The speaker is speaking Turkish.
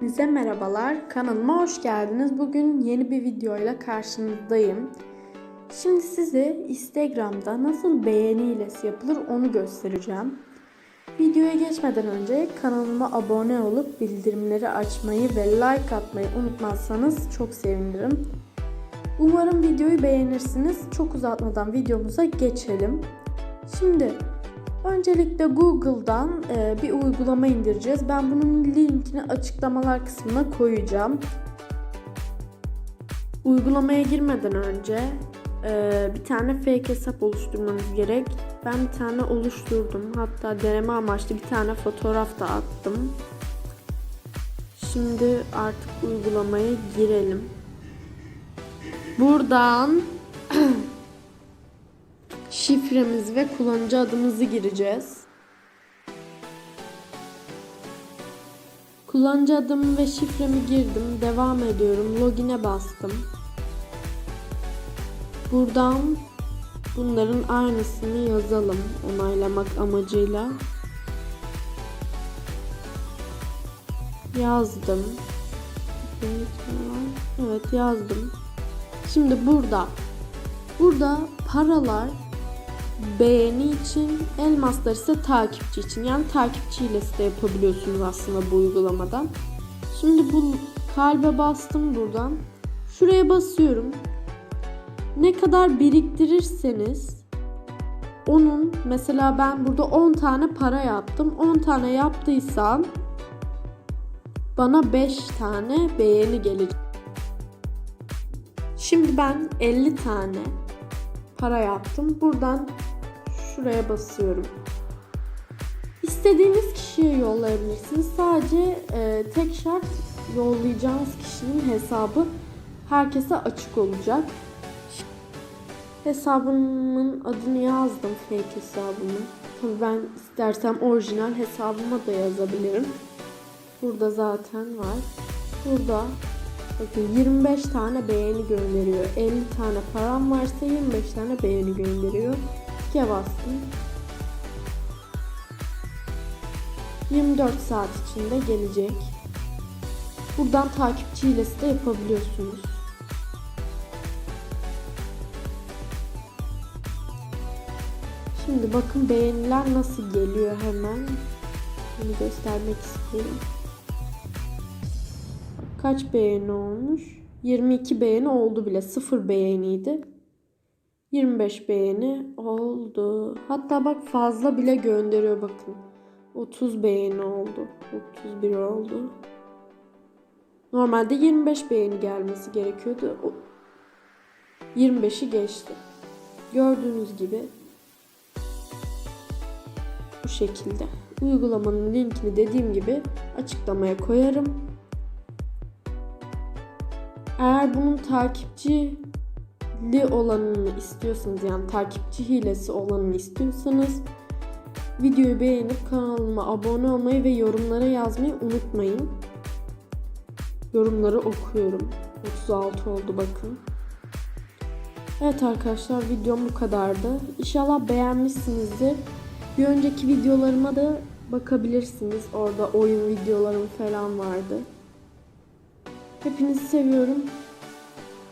Hepinize merhabalar. Kanalıma hoş geldiniz. Bugün yeni bir videoyla karşınızdayım. Şimdi size Instagram'da nasıl beğeni hilesi yapılır onu göstereceğim. Videoya geçmeden önce kanalıma abone olup bildirimleri açmayı ve like atmayı unutmazsanız çok sevinirim. Umarım videoyu beğenirsiniz. Çok uzatmadan videomuza geçelim. Şimdi Öncelikle Google'dan e, bir uygulama indireceğiz. Ben bunun linkini açıklamalar kısmına koyacağım. Uygulamaya girmeden önce e, bir tane fake hesap oluşturmanız gerek. Ben bir tane oluşturdum. Hatta deneme amaçlı bir tane fotoğraf da attım. Şimdi artık uygulamaya girelim. Buradan şifremiz ve kullanıcı adımızı gireceğiz. Kullanıcı adımı ve şifremi girdim. Devam ediyorum. Login'e bastım. Buradan bunların aynısını yazalım onaylamak amacıyla. Yazdım. Evet yazdım. Şimdi burada burada paralar beğeni için, elmaslar ise takipçi için. Yani takipçi hilesi de yapabiliyorsunuz aslında bu uygulamadan. Şimdi bu kalbe bastım buradan. Şuraya basıyorum. Ne kadar biriktirirseniz onun mesela ben burada 10 tane para yaptım. 10 tane yaptıysam bana 5 tane beğeni gelecek. Şimdi ben 50 tane para yaptım. Buradan şuraya basıyorum. İstediğiniz kişiye yollayabilirsiniz. Sadece e, tek şart yollayacağınız kişinin hesabı herkese açık olacak. Hesabımın adını yazdım fake hesabımı. Tabii ben istersem orijinal hesabıma da yazabilirim. Burada zaten var. Burada bakın 25 tane beğeni gönderiyor. 50 tane param varsa 25 tane beğeni gönderiyor. Tike bastım. 24 saat içinde gelecek. Buradan takipçi hilesi de yapabiliyorsunuz. Şimdi bakın beğeniler nasıl geliyor hemen. Bunu göstermek istiyorum. Kaç beğeni olmuş? 22 beğeni oldu bile. 0 beğeniydi. 25 beğeni oldu. Hatta bak fazla bile gönderiyor bakın. 30 beğeni oldu. 31 oldu. Normalde 25 beğeni gelmesi gerekiyordu. 25'i geçti. Gördüğünüz gibi bu şekilde. Uygulamanın linkini dediğim gibi açıklamaya koyarım. Eğer bunun takipçili olanını istiyorsanız yani takipçi hilesi olanını istiyorsanız videoyu beğenip kanalıma abone olmayı ve yorumlara yazmayı unutmayın. Yorumları okuyorum. 36 oldu bakın. Evet arkadaşlar videom bu kadardı. İnşallah beğenmişsinizdir. Bir önceki videolarıma da bakabilirsiniz. Orada oyun videolarım falan vardı. Hepinizi seviyorum.